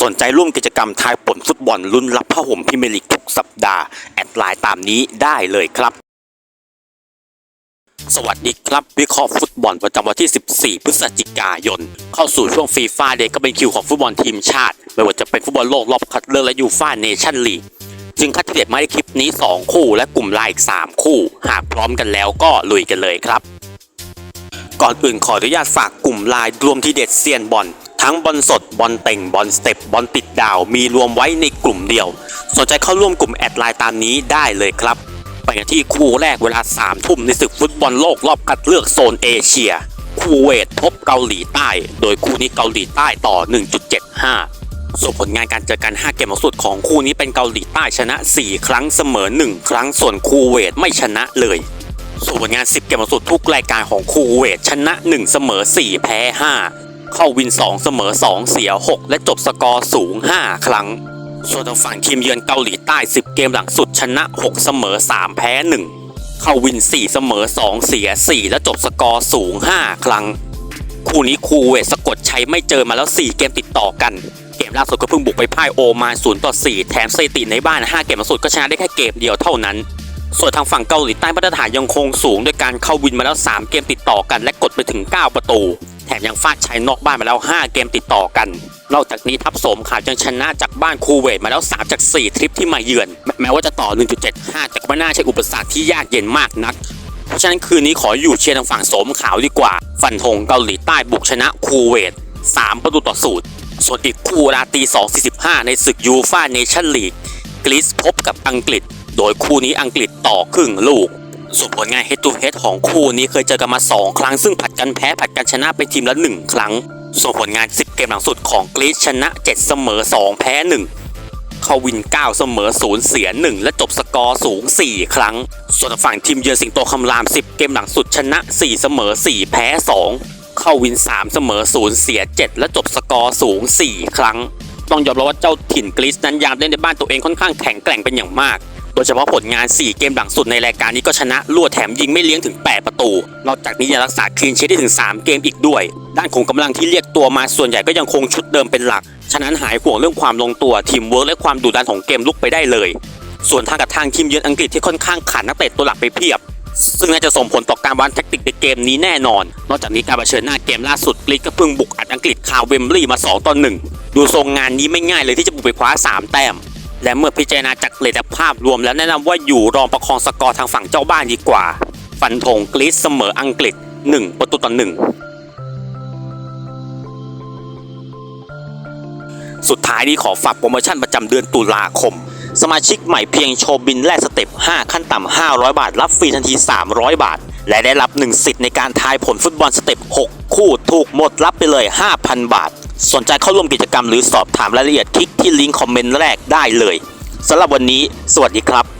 สนใจร่วมกิจกรรมทายผลฟุตบอลลุ้นรับผ้าห่มพรีเมลีกทุกสัปดาห์ แอดไลน์ตามนี้ได้เลยครับ สวัสดีครับ วิเคราะห์ฟุตบอลประจำวันที่ 14 พฤศจิกายน เข้าสู่ช่วงฟีฟ่าเดย์ก็เป็นคิวของฟุตบอลทีมชาติ ไม่ว่าจะเป็นฟุตบอลโลกรอบคัดเลือกและยูฟ่าเนชั่นลีกจึงคัดทีเด็ดมาในคลิปนี้ 2 คู่ และกลุ่มไลน์อีก 3 คู่ หากพร้อมกันแล้วก็ลุยกันเลยครับ ก่อนอื่นขออนุญาตฝากกลุ่มไลน์รวมที่เด็ดเซียนบอล ทั้งบอลสด บอลเต่ง บอลสเต็ป บอลติดดาว มีรวมไว้ในกลุ่มเดียว สนใจเข้าร่วมกลุ่มแอดไลน์ตามนี้ได้เลยครับ ไปกันที่คู่แรกเวลา3ทุ่มในศึกฟุตบอลโลกรอบคัดเลือกโซนเอเชีย คูเวตพบเกาหลีใต้ โดยคู่นี้เกาหลีใต้ต่อ 1.75 ส่วนผลงานการเจอกัน 5 เกมสุดของคู่นี้เป็นเกาหลีใต้ชนะ 4 ครั้งเสมอ 1 ครั้ง ส่วนคูเวตไม่ชนะเลยส่วนผลงาน 10 เกมสุดทุกรายการของคูเวตชนะ 1 เสมอ 4 แพ้ 5 เข้าวิน 2 เสมอ 2 เสีย 6 และจบสกอร์สูง 5 ครั้ง ส่วนทางฝั่งทีมเยือนเกาหลีใต้ 10 เกมหลังสุดชนะ 6 เสมอ 3 แพ้ 1 เข้าวิน 4 เสมอ 2 เสีย 4 และจบสกอร์สูง 5 ครั้ง คู่นี้คูเวตสะกดชัยไม่เจอมาแล้ว 4 เกมติดต่อกันเกมล่าสุดก็เพิ่งบุกไปพ่ายโอมาน0ต่อ4แถมสถิติในบ้าน 5 เกมล่าสุดก็ชนะได้แค่เกมเดียวเท่านั้น ส่วนทางฝั่งเกาหลีใต้มาตรฐานยังคงสูง ด้วยการเข้าวินมาแล้ว 3 เกมติดต่อกันและกดไปถึง 9 ประตู แถมยังฟาดชัยนอกบ้านมาแล้ว 5 เกมติดต่อกัน นอกจากนี้ทัพโสมขาวยังชนะจากบ้านคูเวตมาแล้ว 3 จาก 4 ทริปที่มาเยือน แม้ว่าจะต่อ 1.75 แต่ก็ไม่น่าใช่อุปสรรคที่ยากเย็นมากนัก เพราะฉะนั้นคืนนี้ขออยู่เชียร์ทางฝั่งโสมขาวดีกว่า ฟันธงเกาหลีใต้บุกชนะคูเวต 3 ประตูต่อศูนย์ส่วนอีกคู่เวลาตี2.45 ในศึกยูฟ่าเนชั่นลีกกรีซพบกับอังกฤษ โดยคู่นี้อังกฤษต่อครึ่งลูกส่วนผลงาน head to h e a ของคู่นี้เคยเจอกันมา 2 ครั้งซึ่งผัดกันแพ้ผัดกันชนะไปทีมละ 1 ครั้ง ส่วนผลงาน 10 เกมหลังสุดของกรีซชนะ 7 เสมอ 2 แพ้ 1 เขาวิน 9 เสมอ 0 เสีย 1 และจบสกอร์สูง 4 ครั้ง ส่วนฝั่งทีมเยือนสิงโตคำราม 10 เกมหลังสุดชนะ 4 เสมอ 4 แพ้ 2 เข้าวิน 3 เสมอ 0 เสีย 7 และจบสกอร์สูง 4 ครั้ง ต้องยอมรับว่าเจ้าถิ่นกรีซนั้นยามเล่นในบ้านตัวเองค่อนข้างแข็งแกร่งเป็นอย่างมาก ดยเฉพาะผลงาน 4 เกมหลังสุดในรายการนี้ก็ชนะรวดแถมยิงไม่เลี้ยงถึง 8 ประตู นอกจากนี้ยังรักษาคลีนชีทได้ถึง 3 เกมอีกด้วย ด้านของกำลังที่เรียกตัวมาส่วนใหญ่ก็ยังคงชุดเดิมเป็นหลัก ฉะนั้นหายห่วงเรื่องความลงตัวทีมเวิร์กและความดุดันของเกมลุกไปได้เลย ส่วนทางกับทางทีมเยือนอังกฤษที่ค่อนข้างขาดนักเตะตัวหลักไปเพียบซึ่งน่าจะส่งผลต่อการวางแทคติกในเกมนี้แน่นอน นอกจากนี้การเผชิญหน้าเกมล่าสุดกรีซก็เพิ่งบุกอัดอังกฤษคาวเวมบลีย์มา2ต่อ1ดูทรงงานนี้ไม่ง่ายเลยที่จะบุกไปคว้า 3 แต้ม และเมื่อพิจารณาจากเรทภาพรวมแล้วแนะนำว่าอยู่รองประคองสกอร์ทางฝั่งเจ้าบ้านดีกว่า ฟันธงกรีซเสมออังกฤษ 1 ประตูต่อ1สุดท้ายนี้ขอฝากโปรโมชั่นประจำเดือนตุลาคม สมาชิกใหม่เพียงโชว์บินแรกสเต็ป 5 ขั้นต่ำ500 บาท รับฟรีทันที 300 บาท และได้รับ1สิทธิ์ในการทายผลฟุตบอลสเต็ป6 คู่ถูกหมดรับไปเลย 5,000 บาท สนใจเข้าร่วมกิจกรรมหรือสอบถามรายละเอียดคลิกที่ลิงก์คอมเมนต์แรกได้เลยสำหรับวันนี้ สวัสดีครับ